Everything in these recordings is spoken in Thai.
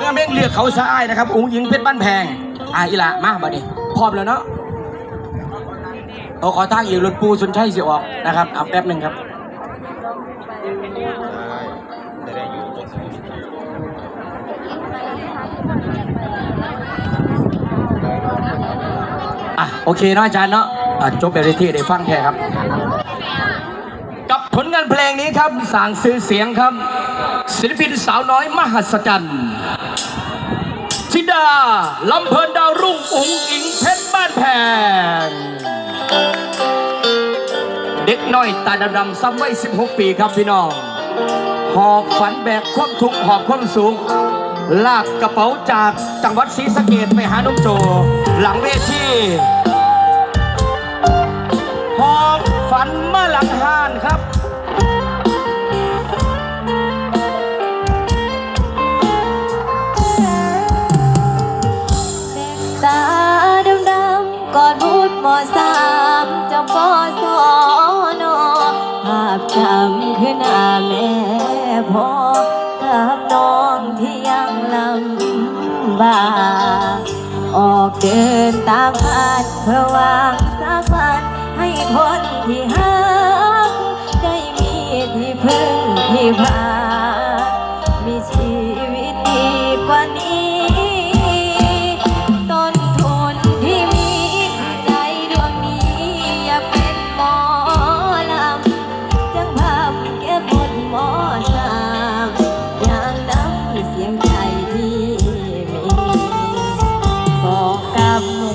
ลงานเพลงเลือกเขาสะอายนะครับอุ้งยิงเพชรบ้านแพงอะอีหละมาบัดนี้พร้อมแล้วเนาะเอาขอทางอีกรถปูสนชัยสิออกนะครับเอาแป๊บหนึ่งครับอะโอเคเนาะอาจารย์เนาะอะจบแบบที่ได้ฟังแค่ครับ กับผลงานเพลงนี้ครับสร้างซื้อเสียงครับ ศิลปินสาวน้อยมหัศจรรย์าลำเพลินดาวรุ่งอุ๋งอิงเพชรบ้านแพงเด็กน้อยตาดำๆซ้ำไว้ 16 ปีครับพี่น้อง หอบฝันแบกความทุกข์หอบความสูง ลากกระเป๋าจากจังหวัดศรีสะเกดไปหาน้องโจ หลังเวที คือหน้าแม่พ่อกับน้องที่ยังลำบากออกเดินตามบ้านเพื่อวางสักวันให้คนที่หั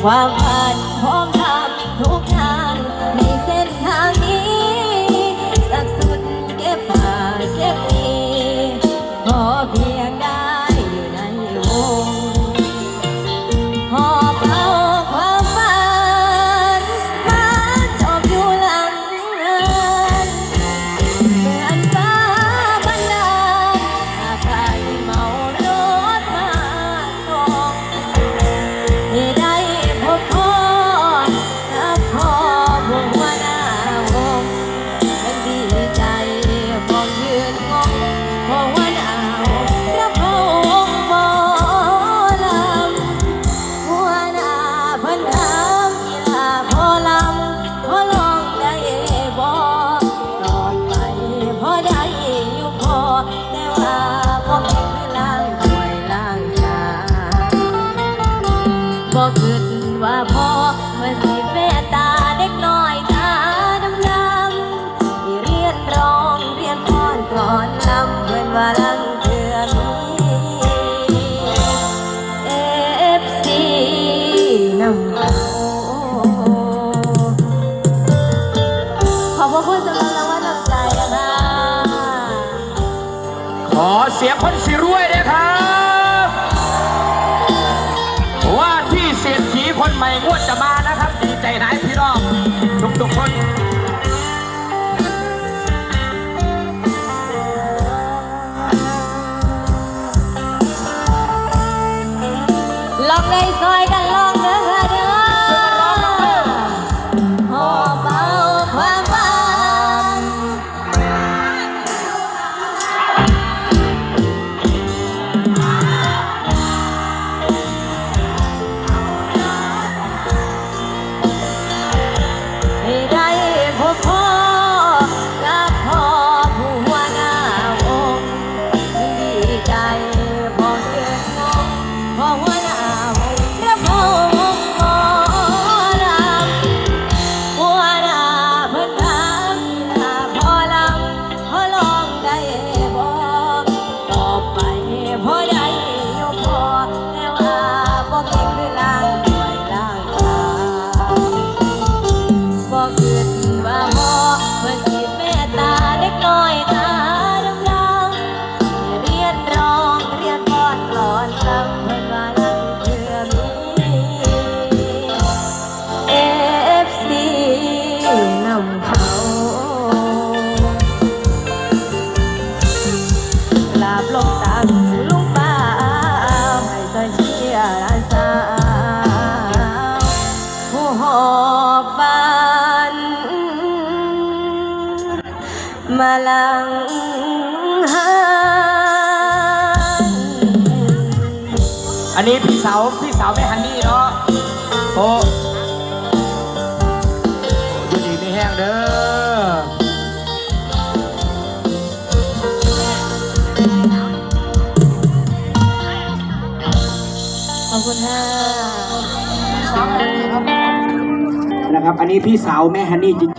ความฝันพร้อมทำทุกทาง อ เสียคนสิรวยเลยครับ ว่าที่เศรษฐีคนใหม่งวดจะมานะครับ ดีใจนายพี่น้องทุกๆคน ลองได้ซอยกันลองเด้อ มาลังหาอันนี้พี่สาวพี่สาวแม่ฮันนี่เนาะโอ้ดูดีไม่แห้งเด้อขอบคุณค่ะนะครับ อันนี้พี่สาวแม่ฮันนี่จริง